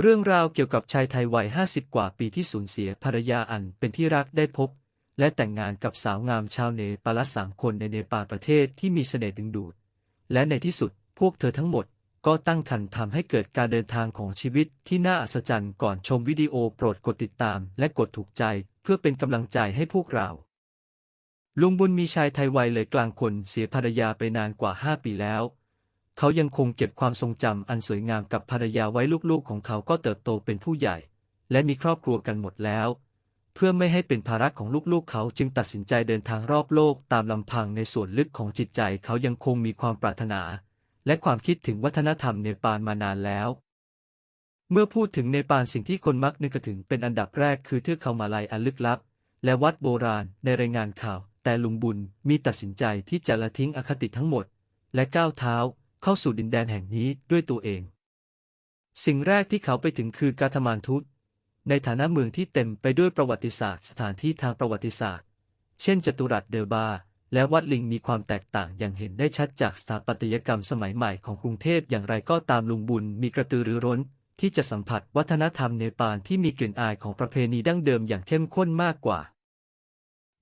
เรื่องราวเกี่ยวกับชายไทยวัย 50 กว่าปีที่สูญเสียภรรยาอันเป็นที่รักได้พบ และแต่งงานกับสาวงามชาวเนปาลสามคนในเนปาลประเทศที่มีเสน่ห์ดึงดูด และในที่สุดพวกเธอทั้งหมดก็ตั้งครรภ์ทำให้เกิดการเดินทางของชีวิตที่น่าอัศจรรย์ก่อนชมวิดีโอโปรดกดติดตามและกดถูกใจเพื่อเป็นกำลังใจให้พวกเรา ลุงบุญมีชายไทยวัยเลยกลางคนเสียภรรยาไปนานกว่า 5 ปีแล้ว เขายังคงเก็บความทรงจำอันสวยงามกับภรรยาไว้ลูกๆ ของเขาก็เติบโตเป็นผู้ใหญ่ และมีครอบครัวกันหมดแล้ว เพื่อไม่ให้เป็นภาระของลูกๆ เขาจึงตัดสินใจเดินทางรอบโลกตามลำพังในส่วนลึกของจิตใจ เขายังคงมีความปรารถนา และความคิดถึงวัฒนธรรมเนปาลมานานแล้ว เมื่อพูดถึงเนปาลสิ่งที่คนมักนึกถึงเป็นอันดับแรกคือเทือกเขามาลายอันลึกลับ และวัดโบราณในรายงานข่าว แต่ลุงบุญมีตัดสินใจที่จะละทิ้งอคติทั้งหมด และก้าวเท้า เข้าสู่ดินแดนแห่งนี้ด้วยตัวเอง สิ่งแรกที่เขาไปถึงคือกาทมานทุตในฐานะเมืองที่เต็มไปด้วยประวัติศาสตร์ สถานที่ทางประวัติศาสตร์ เช่นจตุรัสเดอร์บา และวัดลิงมีความแตกต่างอย่างเห็นได้ชัดจากสถาปัตยกรรมสมัยใหม่ของกรุงเทพอย่างไรก็ตามลุงบุญมีกระตือรือร้น ที่จะสัมผัสวัฒนธรรมเนปาลที่มีกลิ่นอายของประเพณีดั้งเดิมอย่างเข้มข้นมากกว่า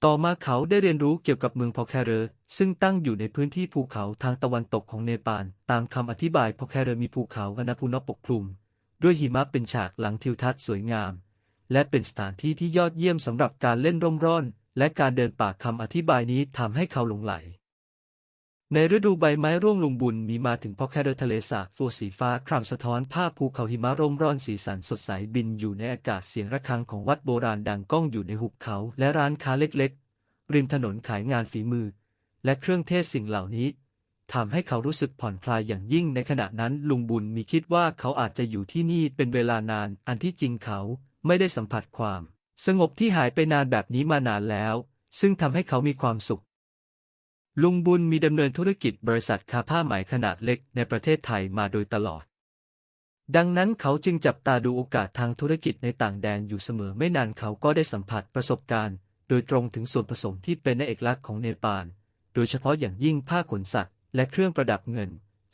ต่อมาเขาได้เรียนรู้เกี่ยวกับเมืองพอแคเรซึ่งตั้งอยู่ในพื้นที่ภูเขาทางตะวันตกของเนปาล ตามคำอธิบายพอแคเรมีภูเขาอนาภูนปกคลุม ด้วยหิมะเป็นฉากหลังทิวทัศน์สวยงาม และเป็นสถานที่ที่ยอดเยี่ยมสำหรับการเล่นร่มร่อน และการเดินป่าคำอธิบายนี้ทำให้เขาหลงไหล ในฤดูใบไม้ร่วงลุงบุญมีมาถึงพอแคเรอทะเลสาบฟัวสีฟ้าครามสะท้อนภาพภูเขาหิมะร่มร่อนสีสันสดใสบินอยู่ในอากาศเสียงระฆังของวัดโบราณดังก้องอยู่ในหุบเขา และร้านค้าเล็กๆ ริมถนนขายงานฝีมือ และเครื่องเทศสิ่งเหล่านี้ทำให้เขารู้สึกผ่อนคลายอย่างยิ่งในขณะนั้นลุงบุญมีคิดว่าเขาอาจจะอยู่ที่นี่เป็นเวลานานอันที่จริงเขาไม่ได้สัมผัสความ สงบที่หายไปนานแบบนี้มานานแล้ว ซึ่งทำให้เขามีความสุข ลุงบุญมีดำเนินธุรกิจบริษัทคาผ้าไหมขนาดเล็กในประเทศไทยมาโดยตลอด ดังนั้นเขาจึงจับตาดูโอกาสทางธุรกิจในต่างแดนอยู่เสมอไม่นานเขาก็ได้สัมผัสประสบการณ์ โดยตรงถึงส่วนผสมที่เป็นเอกลักษณ์ของเนปาล โดยเฉพาะอย่างยิ่งผ้าขนสัตว์ และเครื่องประดับเงิน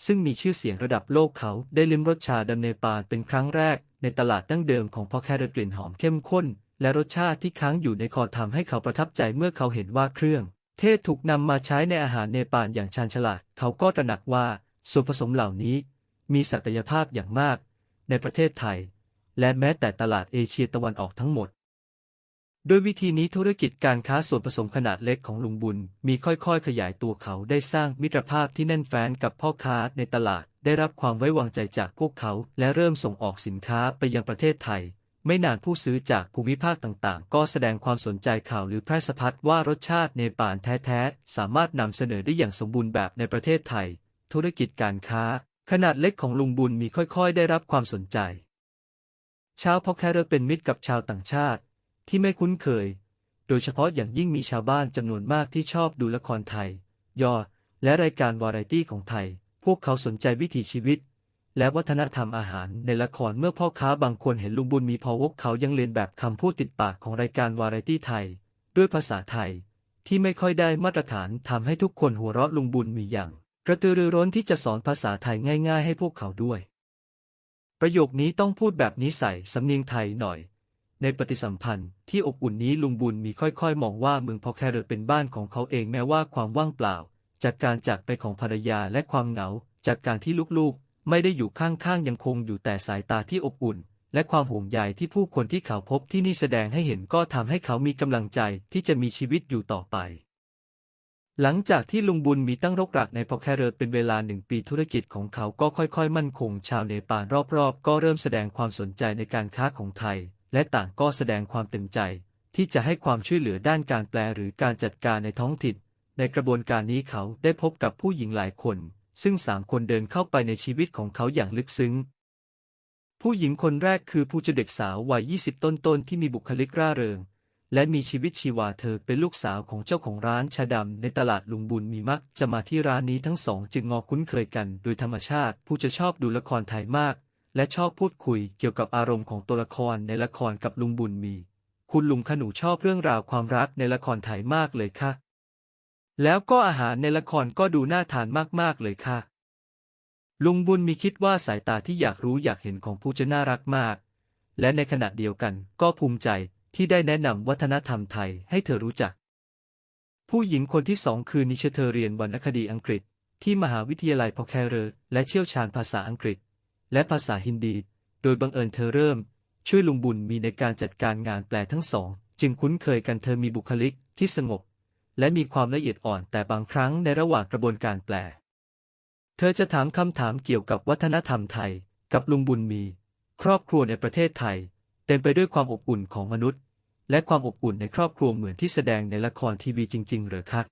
ซึ่งมีชื่อเสียงระดับโลกเขาได้ลิ้มรสชาดำเนปาลเป็นครั้งแรก ในตลาดดั้งเดิมของพ่อแคเรกลิ่นหอมเข้มข้น และรสชาติที่ค้างอยู่ในคอทำให้เขาประทับใจเมื่อเขาเห็นว่าเครื่อง เทศถูกนำมาใช้ในอาหารเนปาลอย่างชาญฉลาด เขาก็ตระหนักว่าส่วนผสมเหล่านี้มีศักยภาพอย่างมากในประเทศไทย และแม้แต่ตลาดเอเชียตะวันออกทั้งหมด โดยวิธีนี้ธุรกิจการค้าส่วนผสมขนาดเล็กของลุงบุญ มีค่อยๆ ขยายตัวเขาได้สร้างมิตรภาพที่แน่นแฟ้นกับพ่อค้าในตลาดได้รับความไว้วางใจจากพวกเขา และเริ่มส่งออกสินค้าไปยังประเทศไทย ไม่นานผู้ซื้อจากภูมิภาคต่างๆ ก็แสดงความสนใจข่าวหรือแพร่สะพัดว่ารสชาติเนปาลแท้ๆ สามารถนำเสนอได้อย่างสมบูรณ์แบบในประเทศไทย ธุรกิจการค้า ขนาดเล็กของลุงบุญมีค่อยๆ ได้รับความสนใจ ชาวพอแคเรเป็นมิตรกับชาวต่างชาติ ที่ไม่คุ้นเคย โดยเฉพาะอย่างยิ่งมีชาวบ้านจำนวนมากที่ชอบดูละครไทย ยอ และรายการวาไรตี้ของไทย พวกเขาสนใจวิถีชีวิต และวัฒนธรรมอาหารในละครเมื่อพ่อค้าบางคนเห็นลุงบุญมีพอวกเขายังเรียนแบบคำพูดติดปากของรายการวาไรตี้ไทย ด้วยภาษาไทย ที่ไม่ค่อยได้มาตรฐานทำให้ทุกคนหัวเราะลุงบุญมีอย่างกระตือรือร้นที่จะสอนภาษาไทยง่าย ๆ ให้พวกเขาด้วย ประโยคนี้ต้องพูดแบบนี้ใส่สำเนียงไทยหน่อย ในปฏิสัมพันธ์ที่อบอุ่นนี้ลุงบุญมีค่อยๆ มองว่าเมืองพอแคเรเป็นบ้านของเขาเองแม้ว่าความว่างเปล่า จากการจากไปของภรรยาและความเหงา จากการที่ลูกๆ ไม่ได้อยู่ข้างๆยังคงอยู่แต่สายตาที่อบอุ่น และความห่วงใยที่ผู้คนที่เขาพบที่นี่แสดงให้เห็นก็ทำให้เขามีกำลังใจที่จะมีชีวิตอยู่ต่อไป หลังจากที่ลุงบุญมีตั้งรกรากในพอแคเรเป็นเวลาหนึ่งปีธุรกิจของเขาก็ค่อยๆ มั่นคง ชาวเนปาลรอบๆ ก็เริ่มแสดงความสนใจในการค้าของไทย และต่างก็แสดงความเต็มใจ ที่จะให้ความช่วยเหลือด้านการแปลหรือการจัดการในท้องถิ่นในกระบวนการนี้เขาได้พบกับผู้หญิงหลายคน ซึ่งสามคนเดินเข้าไปในชีวิตของเขาอย่างลึกซึ้ง ผู้หญิงคนแรกคือผู้เจเด็กสาววัย 20 ต้นๆ ที่มีบุคลิกร่าเริง และมีชีวิตชีวาเธอเป็นลูกสาวของเจ้าของร้านชาดำในตลาดลุงบุญมีมักจะมาที่ร้านนี้ทั้งสองจึงงอคุ้นเคยกันโดยธรรมชาติ ผู้จะชอบดูละครไทยมาก และชอบพูดคุยเกี่ยวกับอารมณ์ของตัวละครในละครกับลุงบุญมี คุณลุงขนูชอบเรื่องราวความรักในละครไทยมากเลยค่ะ แล้วก็อาหารในละครก็ดูน่าทานมากๆเลยค่ะ ลุงบุญมีคิดว่าสายตาที่อยากรู้อยากเห็นของผู้จะน่ารักมาก และในขณะเดียวกันก็ภูมิใจที่ได้แนะนำวัฒนธรรมไทยให้เธอรู้จัก ผู้หญิงคนที่สองคือนิเชเธอเรียนวรรณคดีอังกฤษ ที่มหาวิทยาลัยพอแคเรอร์และเชี่ยวชาญภาษาอังกฤษ และภาษาฮินดี โดยบังเอิญเธอเริ่ม ช่วยลุงบุญมีในการจัดการงานแปลทั้งสอง จึงคุ้นเคยกันเธอมีบุคลิกที่สงบ และมีความละเอียดอ่อนแต่บางครั้งในระหว่างกระบวนการแปล เธอจะถามคำถามเกี่ยวกับวัฒนธรรมไทย กับลุงบุญมี ครอบครัวในประเทศไทย เต็มไปด้วยความอบอุ่นของมนุษย์ และความอบอุ่นในครอบครัวเหมือนที่แสดงในละครทีวีจริง ๆ หรือคะ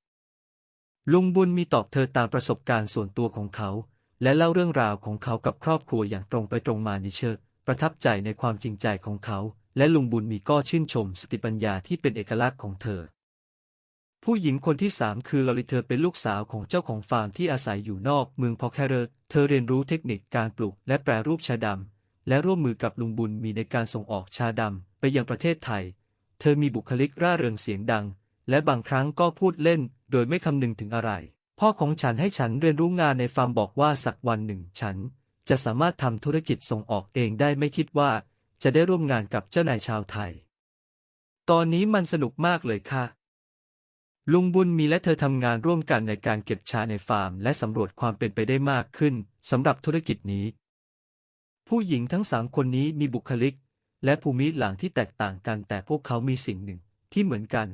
ลุงบุญมีตอบเธอตามประสบการณ์ส่วนตัวของเขา และเล่าเรื่องราวของเขากับครอบครัวอย่างตรงไปตรงมาในเชอร์ประทับใจในความจริงใจของเขา และลุงบุญมีก็ชื่นชมสติปัญญาที่เป็นเอกลักษณ์ของเธอ ผู้หญิงคนที่สามคือลอริเธอเป็นลูกสาวของเจ้าของฟาร์มที่อาศัยอยู่นอกเมืองพอแคเรอร์เธอเรียนรู้เทคนิคการปลูกและแปรรูปชาดำ และร่วมมือกับลุงบุญมีในการส่งออกชาดำ ไปยังประเทศไทย เธอมีบุคลิกร่าเริงเสียงดัง และบางครั้งก็พูดเล่น โดยไม่คำนึงถึงอะไร พ่อของฉันให้ฉันเรียนรู้งานในฟาร์มบอกว่าสักวันหนึ่งฉัน จะสามารถทำธุรกิจส่งออกเองได้ไม่คิดว่า จะได้ร่วมงานกับเจ้านายชาวไทย ตอนนี้มันสนุกมากเลยค่ะ ลุงบุญมีและเธอทำงานร่วมกันในการเก็บชาในฟาร์ม และสำรวจความเป็นไปได้มากขึ้นสำหรับธุรกิจนี้ ผู้หญิงทั้งสามคนนี้มีบุคลิก และภูมิหลังที่แตกต่างกันแต่พวกเขามีสิ่งหนึ่งที่เหมือนกัน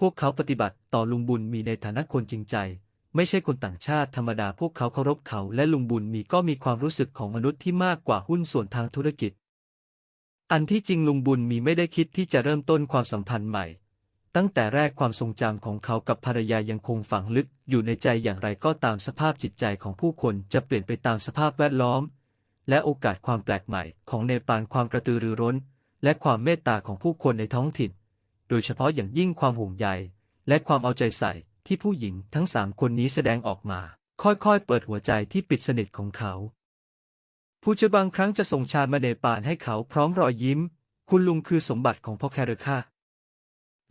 พวกเขาปฏิบัติต่อลุงบุญมีในฐานะคนจริงใจ ไม่ใช่คนต่างชาติธรรมดาพวกเขาเคารพเขาและลุงบุญมีก็มีความรู้สึกของมนุษย์ที่มากกว่าหุ้นส่วนทางธุรกิจ อันที่จริงลุงบุญมีไม่ได้คิดที่จะเริ่มต้นความสัมพันธ์ใหม่ ตั้งแต่แรกความทรงจำของเขากับภรรยายังคงฝังลึกอยู่ในใจอย่างไรก็ตามสภาพจิตใจของผู้คนจะเปลี่ยนไปตามสภาพแวดล้อม และโอกาสความแปลกใหม่ของเนปาลความกระตือรือร้น และความเมตตาของผู้คนในท้องถิ่น โดยเฉพาะอย่างยิ่งความห่วงใยและความเอาใจใส่ที่ผู้หญิงทั้งสามคนนี้แสดงออกมา ค่อยๆ เปิดหัวใจที่ปิดสนิทของเขา ผู้จะบางครั้งจะส่งชาญมาเนปาลให้เขาพร้อมรอยยิ้ม คุณลุงคือสมบัติของพ่อแคเรค่า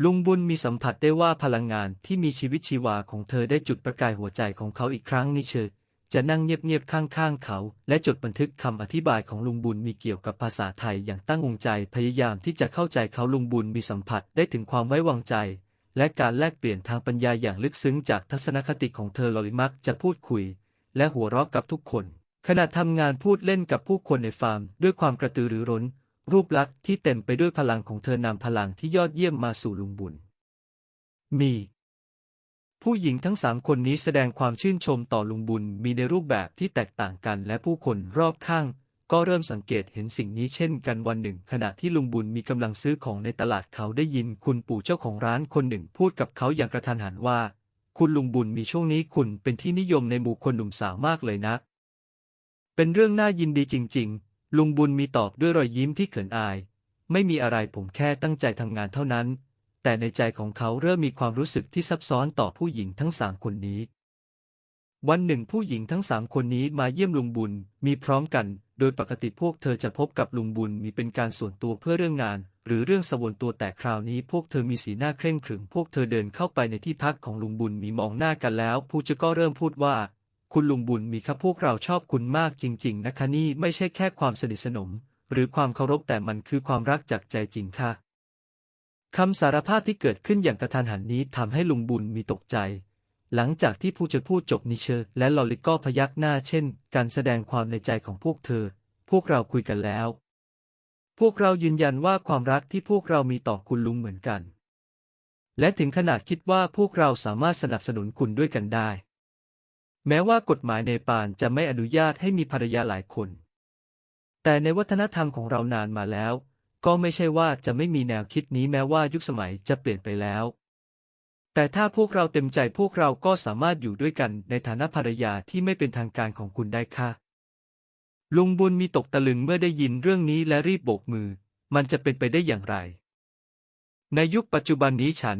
ลุงบุญมีสัมผัสได้ว่าพลังงานที่มีชีวิตชีวาของเธอได้จุดประกายหัวใจของเขาอีกครั้งนิเชอจะนั่งเงียบๆข้างๆเขา และจดบันทึกคำอธิบายของลุงบุญมีเกี่ยวกับภาษาไทยอย่างตั้งองใจพยายามที่จะเข้าใจเขาลุงบุญมีสัมผัสได้ถึงความไว้วางใจ และการแลกเปลี่ยนทางปัญญาอย่างลึกซึ้งจากทัศนคติของเธอลอริมักจะพูดคุย และหัวเราะกับทุกคน ขณะทำงานพูดเล่นกับผู้คนในฟาร์ม ด้วยความกระตือรือร้น รูปลักษณ์ที่เต็มไปด้วยพลังของเธอนำพลังที่ยอดเยี่ยมมาสู่ลุงบุญ มี ผู้หญิงทั้งสามคนนี้แสดงความชื่นชมต่อลุงบุญมีในรูปแบบที่แตกต่างกันและผู้คนรอบข้าง ก็เริ่มสังเกตเห็นสิ่งนี้เช่นกันวันหนึ่ง ขณะที่ลุงบุญมีกำลังซื้อของในตลาดเขาได้ยินคุณปู่เจ้าของร้านคนหนึ่งพูดกับเขาอย่างกระทันหันว่า คุณลุงบุญมีช่วงนี้คุณเป็นที่นิยมในหมู่คนหนุ่มสาวมากเลยนะ เป็นเรื่องน่ายินดีจริง ๆ ลุงบุญมีตอบด้วยรอยยิ้มที่เขินอาย ไม่มีอะไรผมแค่ตั้งใจทำงานเท่านั้น แต่ในใจของเขาเริ่มมีความรู้สึกที่ซับซ้อนต่อผู้หญิงทั้งสามคนนี้ วันหนึ่งผู้หญิงทั้งสามคนนี้มาเยี่ยมลุงบุญมีพร้อมกัน โดยปกติพวกเธอจะพบกับลุงบุญมีเป็นการส่วนตัวเพื่อเรื่องงาน หรือเรื่องสวนตัวแต่คราวนี้พวกเธอมีสีหน้าเคร่งขรึม พวกเธอเดินเข้าไปในที่พักของลุงบุญมีมองหน้ากันแล้วผู้จะก็เริ่มพูดว่า คุณลุงบุญมีครับพวกเราชอบคุณมากจริง ๆ นะคะนี่ไม่ใช่แค่ความสนิทสนม หรือความเคารพแต่มันคือความรักจากใจจริงค่ะคำสารภาพที่เกิดขึ้นอย่างกระทันหันนี้ทำให้ลุงบุญมีตกใจ หลังจากที่ผู้จะพูดจบนิเชอร์และลอริก็พยักหน้าเช่น การแสดงความในใจของพวกเธอ พวกเราคุยกันแล้ว พวกเรายืนยันว่าความรักที่พวกเรามีต่อคุณลุงเหมือนกัน และถึงขนาดคิดว่าพวกเราสามารถสนับสนุนคุณด้วยกันได้ แม้ว่ากฎหมายในปานจะไม่อนุญาตให้มีภรรยาหลายคน แต่ในวัฒนธรรมของเรานานมาแล้ว ก็ไม่ใช่ว่าจะไม่มีแนวคิดนี้แม้ว่ายุคสมัยจะเปลี่ยนไปแล้ว แต่ถ้าพวกเราเต็มใจพวกเราก็สามารถอยู่ด้วยกันในฐานะภรรยาที่ไม่เป็นทางการของคุณได้ค่ะ ลุงบุญมีตกตะลึงเมื่อได้ยินเรื่องนี้และรีบโบกมือ มันจะเป็นไปได้อย่างไร ในยุคปัจจุบันนี้ฉัน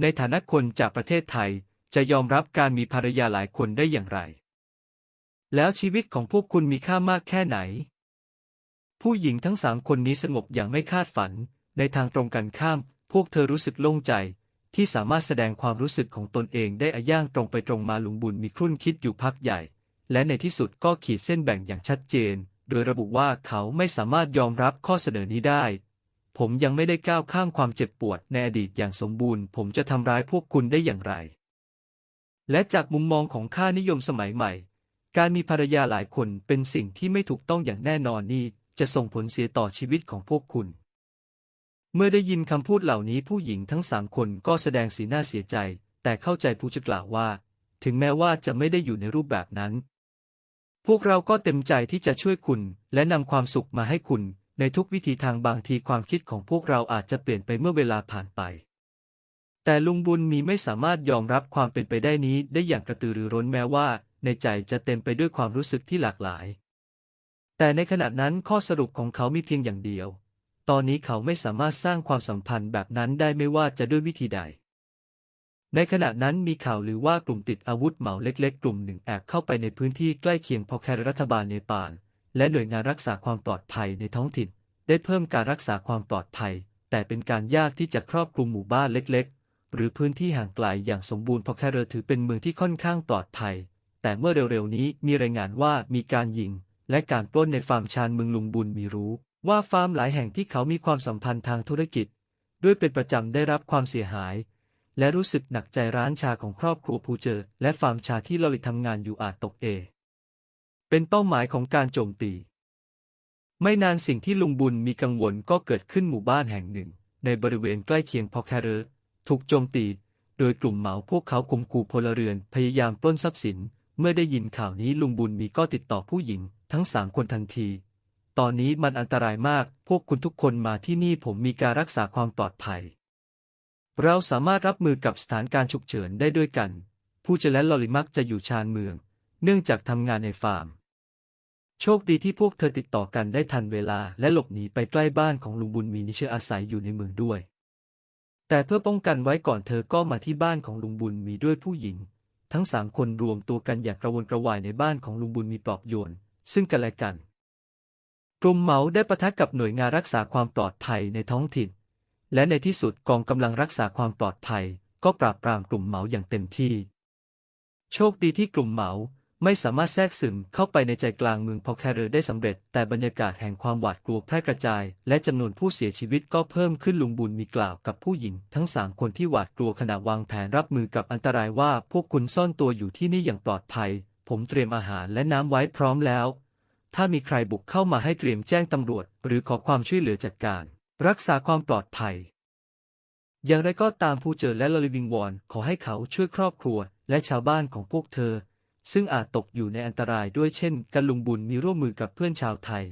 ในฐานะคนจากประเทศไทย จะยอมรับการมีภรรยาหลายคนได้อย่างไร แล้วชีวิตของพวกคุณมีค่ามากแค่ไหน ผู้หญิงทั้งสามคนนี้สงบอย่างไม่คาดฝัน ในทางตรงกันข้าม พวกเธอรู้สึกโล่งใจ ที่สามารถแสดงความรู้สึกของตนเองได้อาย่างตรงไปตรงมาลุงบุญมีครุ่นคิดอยู่พักใหญ่ และในที่สุดก็ขีดเส้นแบ่งอย่างชัดเจน โดยระบุว่าเขาไม่สามารถยอมรับข้อเสนอนี้ได้ ผมยังไม่ได้ก้าวข้ามความเจ็บปวดในอดีตอย่างสมบูรณ์ ผมจะทำร้ายพวกคุณได้อย่างไร และจากมุมมองของค่านิยมสมัยใหม่ การมีภรรยาหลายคนเป็นสิ่งที่ไม่ถูกต้องอย่างแน่นอนนี่จะส่งผลเสียต่อชีวิตของพวกคุณ เมื่อได้ยินคำพูดเหล่านี้ผู้หญิงทั้งสามคนก็แสดงสีหน้าเสียใจ แต่เข้าใจผู้จะกล่าวว่า ถึงแม้ว่าจะไม่ได้อยู่ในรูปแบบนั้น พวกเราก็เต็มใจที่จะช่วยคุณ และนำความสุขมาให้คุณ ในทุกวิธีทางบางทีความคิดของพวกเราอาจจะเปลี่ยนไปเมื่อเวลาผ่านไป แต่ลุงบุญมีไม่สามารถยอมรับความเป็นไปได้นี้ได้อย่างกระตือรือร้นแม้ว่า ในใจจะเต็มไปด้วยความรู้สึกที่หลากหลาย แต่ในขณะนั้นข้อสรุปของเขามีเพียงอย่างเดียว ตอนนี้เขาไม่สามารถสร้างความสัมพันธ์แบบนั้นได้ไม่ว่าจะด้วยวิธีใด ในขณะนั้นมีข่าวหรือว่ากลุ่มติดอาวุธเหมาเล็ก ๆ กลุ่มหนึ่งแอบเข้าไปในพื้นที่ใกล้เคียงพอแครัฐบาลเนปาลและหน่วยงานรักษาความปลอดภัยในท้องถิ่น ได้เพิ่มการรักษาความปลอดภัย แต่เป็นการยากที่จะครอบคลุมหมู่บ้านเล็กๆ หรือพื้นที่ห่างไกลอย่างสมบูรณ์พอแคเรถือเป็นเมืองที่ค่อนข้างปลอดภัย แต่เมื่อเร็วๆนี้มีรายงานว่ามีการยิง และการปล้นในฟาร์มชานเมืองลุงบุญมีรู้ ว่าฟาร์มหลายแห่งที่เขามีความสัมพันธ์ทางธุรกิจ ด้วยเป็นประจำได้รับความเสียหาย และรู้สึกหนักใจร้านชาของครอบครัวภูเจอ และฟาร์มชาที่ลอริทำงานอยู่อาจตกเอ เป็นเป้าหมายของการโจมตี ไม่นานสิ่งที่ลุงบุญมีกังวลก็เกิดขึ้นหมู่บ้านแห่งหนึ่ง ในบริเวณใกล้เคียงพอแคเร ถูกโจมตี โดยกลุ่มเหมาพวกเขาข่มขู่พลเรือนพยายามปล้นทรัพย์สิน เมื่อได้ยินข่าวนี้ลุงบุญมีก็ติดต่อผู้หญิง ทั้งสามคนทันที ตอนนี้มันอันตรายมาก พวกคุณทุกคนมาที่นี่ผมมีการรักษาความปลอดภัย เราสามารถรับมือกับสถานการณ์ฉุกเฉินได้ด้วยกัน ผู้เจและลอริมักจะอยู่ชานเมือง เนื่องจากทำงานในฟาร์มโชคดีที่พวกเธอติดต่อกันได้ทันเวลาและหลบหนีไปใกล้บ้านของลุงบุญมีนิเชออาศัยอยู่ในเมืองด้วย แต่เพื่อป้องกันไว้ก่อนเธอก็มาที่บ้านของลุงบุญมีด้วยผู้หญิง ทั้งสามคนรวมตัวกันอย่างกระวนกระวายในบ้านของลุงบุญมีปลอบโยน ซึ่งกันและกัน กลุ่มเหมาได้ประทะกับหน่วยงานรักษาความปลอดภัยในท้องถิ่น และในที่สุดกองกำลังรักษาความปลอดภัย ก็ปราบปรามกลุ่มเหมาอย่างเต็มที่ โชคดีที่กลุ่มเหมา ไม่สามารถแทรกซึมเข้าไปในใจกลางเมืองพอแคเรได้สำเร็จ แต่บรรยากาศแห่งความหวาดกลัวแพร่กระจาย และจำนวนผู้เสียชีวิตก็เพิ่มขึ้นลุงบุญมีกล่าวกับผู้หญิง ทั้งสามคนที่หวาดกลัวขณะวางแผนรับมือกับอันตรายว่าพวกคุณซ่อนตัวอยู่ที่นี่อย่างปลอดภัย ผมเตรียมอาหารและน้ำไว้พร้อมแล้ว ถ้ามีใครบุกเข้ามาให้เตรียมแจ้งตำรวจ หรือขอความช่วยเหลือจัดการ รักษาความปลอดภัย อย่างไรก็ตามผู้เจอและลอริวิงวอนขอให้เขาช่วยครอบครัว และชาวบ้านของพวกเธอ ซึ่งอาจตกอยู่ในอันตรายด้วยเช่นกันลุงบุญมีร่วมมือกับเพื่อนชาวไทย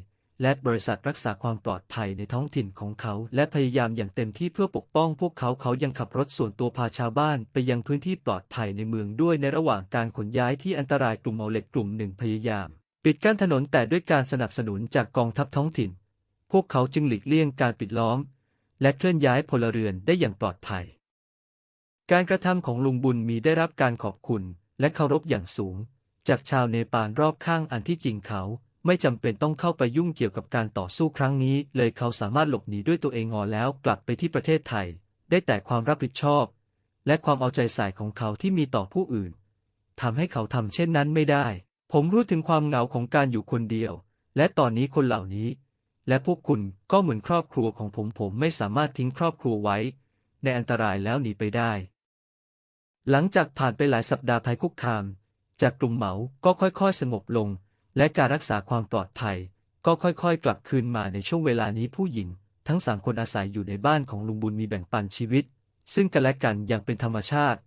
และบริษัทรักษาความปลอดภัยในท้องถิ่นของเขา และพยายามอย่างเต็มที่เพื่อปกป้องพวกเขาเขายังขับรถส่วนตัวพาชาวบ้านไปยังพื้นที่ปลอดภัยในเมืองด้วยในระหว่างการขนย้ายที่อันตรายกลุ่มเมาเหล็กกลุ่มหนึ่งพยายามปิดกั้นถนนแต่ด้วยการสนับสนุนจากกองทัพท้องถิ่น พวกเขาจึงหลีกเลี่ยงการปิดล้อม และเคลื่อนย้ายพลเรือนได้อย่างปลอดภัย การกระทำของลุงบุญมีได้รับการขอบคุณ และเคารพอย่างสูง จากชาวเนปาลรอบข้างอันที่จริงเขาไม่จำเป็นต้องเข้าไปยุ่งเกี่ยวกับการต่อสู้ครั้งนี้ เลยเขาสามารถหลบหนีด้วยตัวเองงอแล้วกลับไปที่ประเทศไทย ได้แต่ความรับผิดชอบ และความเอาใจใส่ของเขาที่มีต่อผู้อื่นทำให้เขาทำเช่นนั้นไม่ได้ ผมรู้ถึงความเหงาของการอยู่คนเดียว และตอนนี้คนเหล่านี้ และพวกคุณก็เหมือนครอบครัวของผมผมไม่สามารถทิ้งครอบครัวไว้ ในอันตรายแล้วหนีไปได้ หลังจากผ่านไปหลายสัปดาห์ภัยคุกคาม จากกลุ่มเหมาก็ค่อยๆ สงบลง และการรักษาความปลอดภัย ก็ค่อยๆ กลับคืนมาในช่วงเวลานี้ผู้หญิง ทั้งสามคนอาศัยอยู่ในบ้านของลุงบุญมีแบ่งปันชีวิต ซึ่งกันและกันอย่างเป็นธรรมชาติ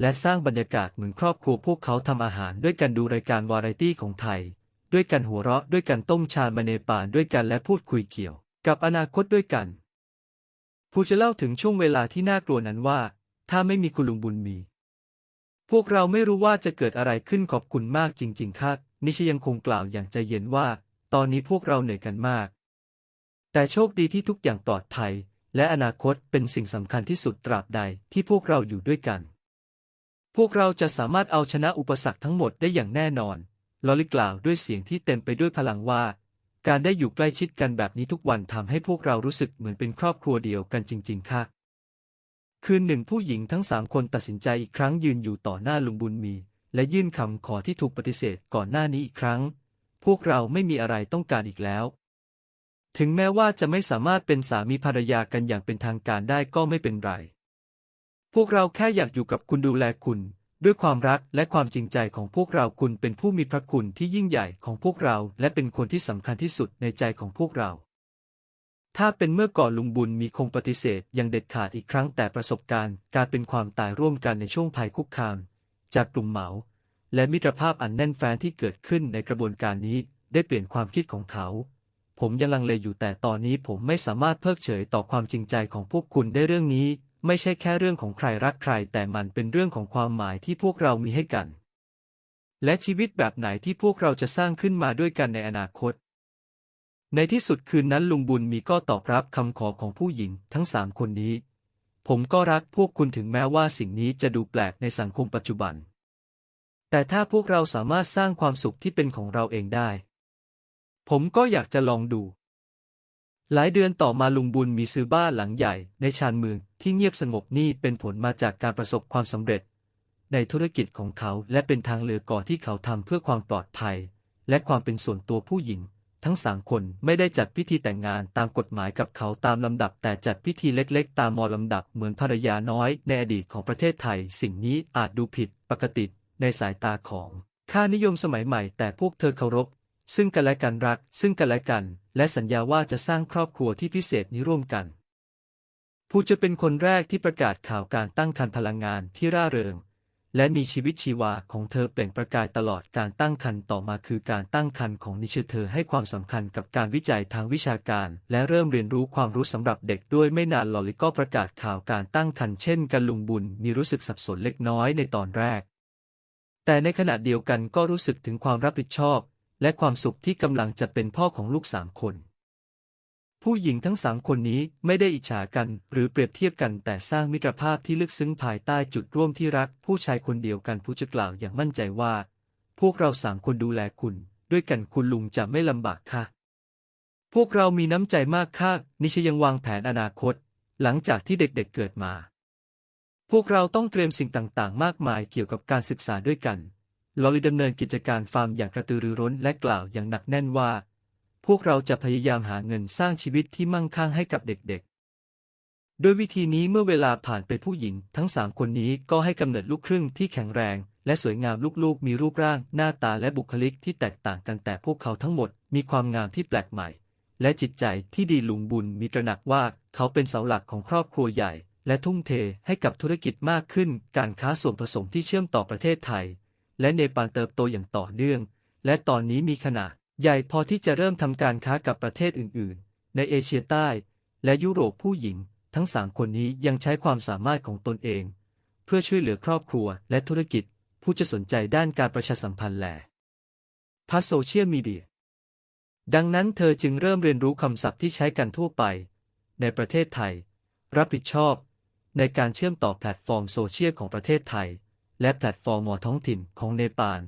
และสร้างบรรยากาศเหมือนครอบครัวพวกเขาทำอาหารด้วยกันดูรายการวาไรตี้ของไทย ด้วยกันหัวเราะด้วยกันต้มชามาเนปาลด้วยกันและพูดคุยเกี่ยว กับอนาคตด้วยกันผู้จะเล่าถึงช่วงเวลาที่น่ากลัวนั้นว่า ถ้าไม่มีคุณลุงบุญมี พวกเราไม่รู้ว่าจะเกิดอะไรขึ้นขอบคุณมากจริง ๆครับนิชยังคงกล่าวอย่างใจเย็นว่า ตอนนี้พวกเราเหนื่อยกันมาก แต่โชคดีที่ทุกอย่างปลอดภัย และอนาคตเป็นสิ่งสำคัญที่สุดตราบใดที่พวกเราอยู่ด้วยกัน พวกเราจะสามารถเอาชนะอุปสรรคทั้งหมดได้อย่างแน่นอน ลอลิกล่าวด้วยเสียงที่เต็มไปด้วยพลังว่า การได้อยู่ใกล้ชิดกันแบบนี้ทุกวันทำให้พวกเรารู้สึกเหมือนเป็นครอบครัวเดียวกันจริง ๆค่ะ คืนหนึ่งผู้หญิงทั้งสามคนตัดสินใจอีกครั้งยืนอยู่ต่อหน้าลุงบุญมี และยื่นคำขอที่ถูกปฏิเสธก่อนหน้านี้อีกครั้ง พวกเราไม่มีอะไรต้องการอีกแล้ว ถึงแม้ว่าจะไม่สามารถเป็นสามีภรรยากันอย่างเป็นทางการได้ก็ไม่เป็นไร พวกเราแค่อยากอยู่กับคุณดูแลคุณ ด้วยความรักและความจริงใจของพวกเราคุณเป็นผู้มีพระคุณที่ยิ่งใหญ่ของพวกเรา และเป็นคนที่สำคัญที่สุดในใจของพวกเรา ถ้าเป็นเมื่อก่อนลุงบุญมีคงปฏิเสธอย่างเด็ดขาดอีกครั้งแต่ประสบการณ์การเป็นความตายร่วมกันในช่วงภัยคุกคาม จากกลุ่มเหมา และมิตรภาพอันแน่นแฟ้นที่เกิดขึ้นในกระบวนการนี้ได้เปลี่ยนความคิดของเขา ผมยังลังเลอยู่แต่ตอนนี้ผมไม่สามารถเพิกเฉยต่อความจริงใจของพวกคุณได้เรื่องนี้ ไม่ใช่แค่เรื่องของใครรักใคร แต่มันเป็นเรื่องของความหมายที่พวกเรามีให้กัน และชีวิตแบบไหนที่พวกเราจะสร้างขึ้นมาด้วยกันในอนาคต ในที่สุดคืนนั้นลุงบุญมีก็ตอบรับคำขอของผู้หญิงทั้งสามคนนี้ ผมก็รักพวกคุณถึงแม้ว่าสิ่งนี้จะดูแปลกในสังคมปัจจุบัน แต่ถ้าพวกเราสามารถสร้างความสุขที่เป็นของเราเองได้ ผมก็อยากจะลองดู หลายเดือนต่อมาลุงบุญมีซื้อบ้านหลังใหญ่ ในชานเมืองที่เงียบสงบนี่เป็นผลมาจากการประสบความสำเร็จ ในธุรกิจของเขาและเป็นทางเลือกก่อที่เขาทำเพื่อความปลอดภัย และความเป็นส่วนตัวผู้หญิง ทั้งสามคนไม่ได้จัดพิธีแต่งงานตามกฎหมายกับเขาตามลำดับ แต่จัดพิธีเล็กๆ ตามมอลำดับเหมือนภรรยาน้อยในอดีตของประเทศไทย สิ่งนี้อาจดูผิดปกติในสายตาของค่านิยมสมัยใหม่ แต่พวกเธอเคารพ ซึ่งกันและกันรัก ซึ่งกันและกัน และสัญญาว่าจะสร้างครอบครัวที่พิเศษนี้ร่วมกันผู้จะเป็นคนแรกที่ประกาศข่าวการตั้งครรภ์พลังงานที่ร่าเริง และมีชีวิตชีวาของเธอเปล่งประกายตลอดการตั้งครรภ์ต่อมาคือการตั้งครรภ์ของนิชเธอให้ความสำคัญกับการวิจัยทางวิชาการ และเริ่มเรียนรู้ความรู้สำหรับเด็กด้วยไม่นานลอลิก็ประกาศข่าวการตั้งครรภ์เช่นกันลุงบุญมีรู้สึกสับสนเล็กน้อยในตอนแรก แต่ในขณะเดียวกันก็รู้สึกถึงความรับผิดชอบ และความสุขที่กำลังจะเป็นพ่อของลูกสามคน ผู้หญิงทั้งสามคนนี้ไม่ได้อิจฉากัน หรือเปรียบเทียบกันแต่สร้างมิตรภาพที่ลึกซึ้งภายใต้จุดร่วมที่รัก ผู้ชายคนเดียวกันผู้จะกล่าวอย่างมั่นใจว่า พวกเราสามคนดูแลคุณ ด้วยกันคุณลุงจะไม่ลำบากค่ะ พวกเรามีน้ำใจมากค่ะนิชยังวางแผนอนาคต หลังจากที่เด็กๆเเกิดมา พวกเราต้องเตรียมสิ่งต่างๆ มากมายเกี่ยวกับการศึกษาด้วยกันลอรีดำเนินกิจการฟาร์มอย่างกระตือรือร้นและกล่าวอย่างหนักแน่นว่า พวกเราจะพยายามหาเงินสร้างชีวิตที่มั่งคั่งให้กับเด็กๆ โดยวิธีนี้เมื่อเวลาผ่านไปผู้หญิง ทั้งสามคนนี้ก็ให้กำเนิดลูกครึ่งที่แข็งแรง และสวยงามลูกๆ มีรูปร่าง หน้าตาและบุคลิกที่แตกต่างกันแต่พวกเขาทั้งหมดมีความงามที่แปลกใหม่ และจิตใจที่ดีลุงบุญมีตระหนักว่าเขาเป็นเสาหลักของครอบครัวใหญ่ และทุ่มเทให้กับธุรกิจมากขึ้น การค้าส่วนผสมที่เชื่อมต่อประเทศไทย และเนปาลเติบโตอย่างต่อเนื่อง และตอนนี้มีขนาด ใหญ่พอที่จะเริ่มทำการค้ากับประเทศอื่น ๆ ในเอเชียใต้ และยุโรปผู้หญิง ทั้งสามคนนี้ยังใช้ความสามารถของตนเอง เพื่อช่วยเหลือครอบครัวและธุรกิจ ผู้จะสนใจด้านการประชาสัมพันธ์แหละพัสโซเชียลมีเดียดังนั้นเธอจึงเริ่มเรียนรู้คำศัพท์ที่ใช้กันทั่วไป ในประเทศไทย รับผิดชอบ ในการเชื่อมต่อแพลตฟอร์มโซเชียลของประเทศไทย และแพลตฟอร์มหมอท้องถิ่นของเนปาล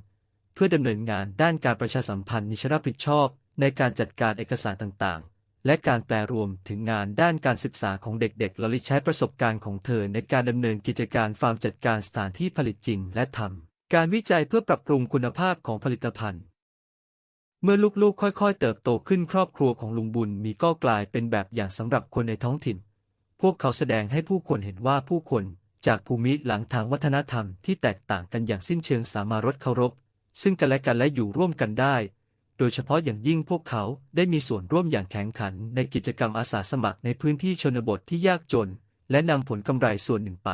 เพื่อดำเนินงานด้านการประชาสัมพันธ์นิชรับผิดชอบในการจัดการเอกสารต่างๆ และการแปลรวมถึงงานด้านการศึกษาของเด็กๆลลิใช้ประสบการณ์ของเธอในการดำเนินกิจการฟาร์มจัดการสถานที่ผลิตจริง และทำการวิจัยเพื่อปรับปรุงคุณภาพของผลิตภัณฑ์ เมื่อลูกๆ ค่อยๆ เติบโตขึ้นครอบครัวของลุงบุญมีก็กลายเป็นแบบอย่างสำหรับคนในท้องถิ่น พวกเขาแสดงให้ผู้คนเห็นว่าผู้คนจากภูมิหลังทางวัฒนธรรมที่แตกต่างกันอย่างสิ้นเชิงสามารถเคารพ ซึ่งกันและกันและอยู่ร่วมกันได้ โดยเฉพาะอย่างยิ่งพวกเขาได้มีส่วนร่วมอย่างแข็งขันในกิจกรรมอาสาสมัครในพื้นที่ชนบทที่ยากจน และนำผลกำไรส่วนหนึ่งไป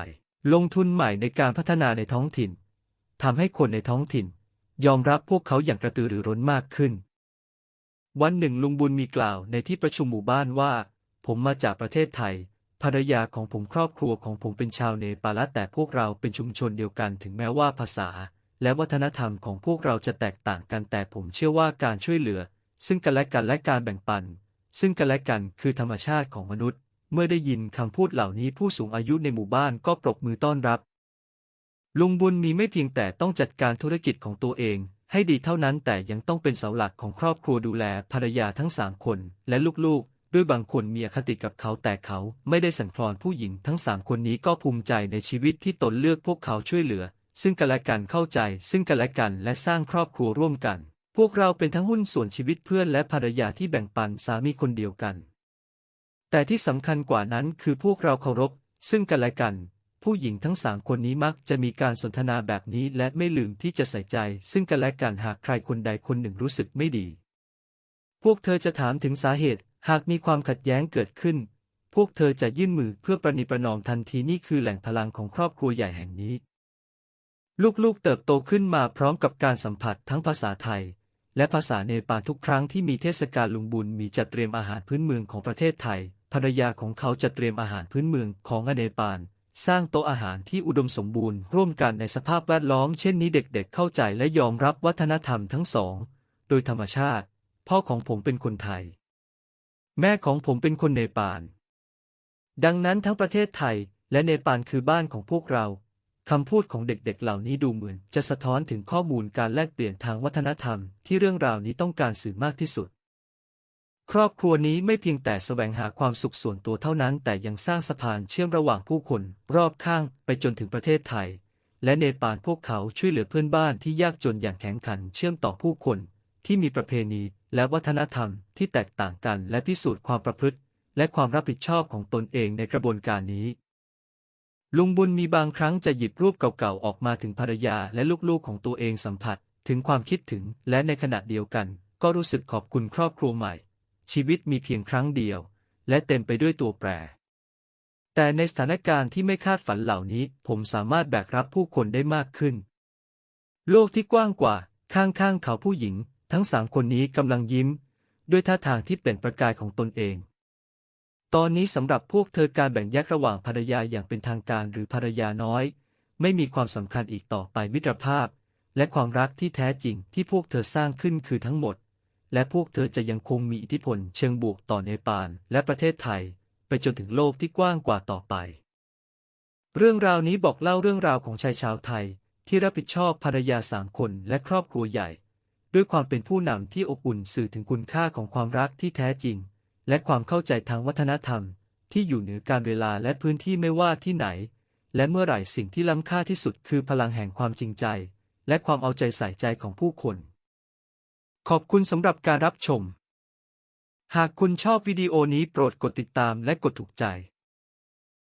ลงทุนใหม่ในการพัฒนาในท้องถิ่นทำให้คนในท้องถิ่น ยอมรับพวกเขาอย่างกระตือรือร้นมากขึ้น วันหนึ่งลุงบุญมีกล่าวในที่ประชุมหมู่บ้านว่า ผมมาจากประเทศไทยภรรยาของผมครอบครัวของผมเป็นชาวเนปาลแต่พวกเราเป็นชุมชนเดียวกันถึงแม้ว่าภาษา และวัฒนธรรมของพวกเราจะแตกต่างกันแต่ผมเชื่อว่าการช่วยเหลือ ซึ่งกันและกันและการแบ่งปัน ซึ่งกันและกันคือธรรมชาติของมนุษย์ เมื่อได้ยินคำพูดเหล่านี้ผู้สูงอายุในหมู่บ้านก็ปรบมือต้อนรับ ลุงบุญมีไม่เพียงแต่ต้องจัดการธุรกิจของตัวเอง ให้ดีเท่านั้นแต่ยังต้องเป็นเสาหลักของครอบครัวดูแลภรรยาทั้งสามคนและลูกๆ ด้วยบางคนมีอคติกับเขาแต่เขาไม่ได้สั่นคลอนผู้หญิงทั้งสามคนนี้ก็ภูมิใจในชีวิตที่ตนเลือกพวกเขาช่วยเหลือ ซึ่งกันและกันเข้าใจ ซึ่งกันและกันและสร้างครอบครัวร่วมกัน พวกเราเป็นทั้งหุ้นส่วนชีวิตเพื่อนและภรรยาที่แบ่งปันสามีคนเดียวกัน แต่ที่สำคัญกว่านั้นคือพวกเราเคารพ ซึ่งกันและกัน ผู้หญิงทั้งสามคนนี้มักจะมีการสนทนาแบบนี้และไม่ลืมที่จะใส่ใจ ซึ่งกันและกันหากใครคนใดคนหนึ่งรู้สึกไม่ดี พวกเธอจะถามถึงสาเหตุ หากมีความขัดแย้งเกิดขึ้น พวกเธอจะยื่นมือเพื่อประนีประนอมทันทีนี่คือแหล่งพลังของครอบครัวใหญ่แห่งนี้ ลูกๆเติบโตขึ้นมาพร้อมกับการสัมผัสทั้งภาษาไทย และภาษาเนปาลทุกครั้งที่มีเทศกาลลุงบุญมีจัดเตรียมอาหารพื้นเมืองของประเทศไทย ภรรยาของเขาจะเตรียมอาหารพื้นเมืองของอเนปาลสร้างโต๊ะอาหารที่อุดมสมบูรณ์ร่วมกันในสภาพแวดล้อมเช่นนี้เด็กๆเข้าใจและยอมรับวัฒนธรรมทั้งสอง โดยธรรมชาติ พ่อของผมเป็นคนไทย แม่ของผมเป็นคนเนปาลดังนั้นทั้งประเทศไทยและเนปาลคือบ้านของพวกเรา คำพูดของเด็กๆเหล่านี้ดูเหมือน จะสะท้อนถึงข้อมูลการแลกเปลี่ยนทางวัฒนธรรม ที่เรื่องราวนี้ต้องการสื่อมากที่สุด ครอบครัวนี้ไม่เพียงแต่แสวงหาความสุขส่วนตัวเท่านั้น แต่ยังสร้างสะพานเชื่อมระหว่างผู้คน รอบข้างไปจนถึงประเทศไทย และเนปาลพวกเขาช่วยเหลือเพื่อนบ้านที่ยากจนอย่างแข็งขันเชื่อมต่อผู้คน ที่มีประเพณีและวัฒนธรรมที่แตกต่างกัน และพิสูจน์ความประพฤติ และความรับผิดชอบของตนเองในกระบวนการนี้ ลุงบุญมีบางครั้งจะหยิบรูปเก่าๆออกมาถึงภรรยาและลูกๆของตัวเองสัมผัสถึงความคิดถึงและในขณะเดียวกัน ก็รู้สึกขอบคุณครอบครัวใหม่ ชีวิตมีเพียงครั้งเดียว และเต็มไปด้วยตัวแปร แต่ในสถานการณ์ที่ไม่คาดฝันเหล่านี้ ผมสามารถแบกรับผู้คนได้มากขึ้น โลกที่กว้างกว่าข้างๆเขาผู้หญิง ทั้งสามคนนี้กำลังยิ้ม ด้วยท่าทางที่เปล่งประกายของตนเอง ตอนนี้สำหรับพวกเธอการแบ่งแยกระหว่างภรรยาอย่างเป็นทางการหรือภรรยาน้อย ไม่มีความสำคัญอีกต่อไปมิตรภาพ และความรักที่แท้จริงที่พวกเธอสร้างขึ้นคือทั้งหมด และพวกเธอจะยังคงมีอิทธิพลเชิงบวกต่อเนปาลและประเทศไทย ไปจนถึงโลกที่กว้างกว่าต่อไป เรื่องราวนี้บอกเล่าเรื่องราวของชายชาวไทย ที่รับผิดชอบภรรยาสามคนและครอบครัวใหญ่ ด้วยความเป็นผู้นำที่อบอุ่นสื่อถึงคุณค่าของความรักที่แท้จริง และความเข้าใจทางวัฒนธรรม ที่อยู่เหนือการเวลาและพื้นที่ไม่ว่าที่ไหน และเมื่อไหร่สิ่งที่ล้ำค่าที่สุดคือพลังแห่งความจริงใจ และความเอาใจใส่ใจของผู้คน ขอบคุณสำหรับการรับชม หากคุณชอบวิดีโอนี้โปรดกดติดตามและกดถูกใจ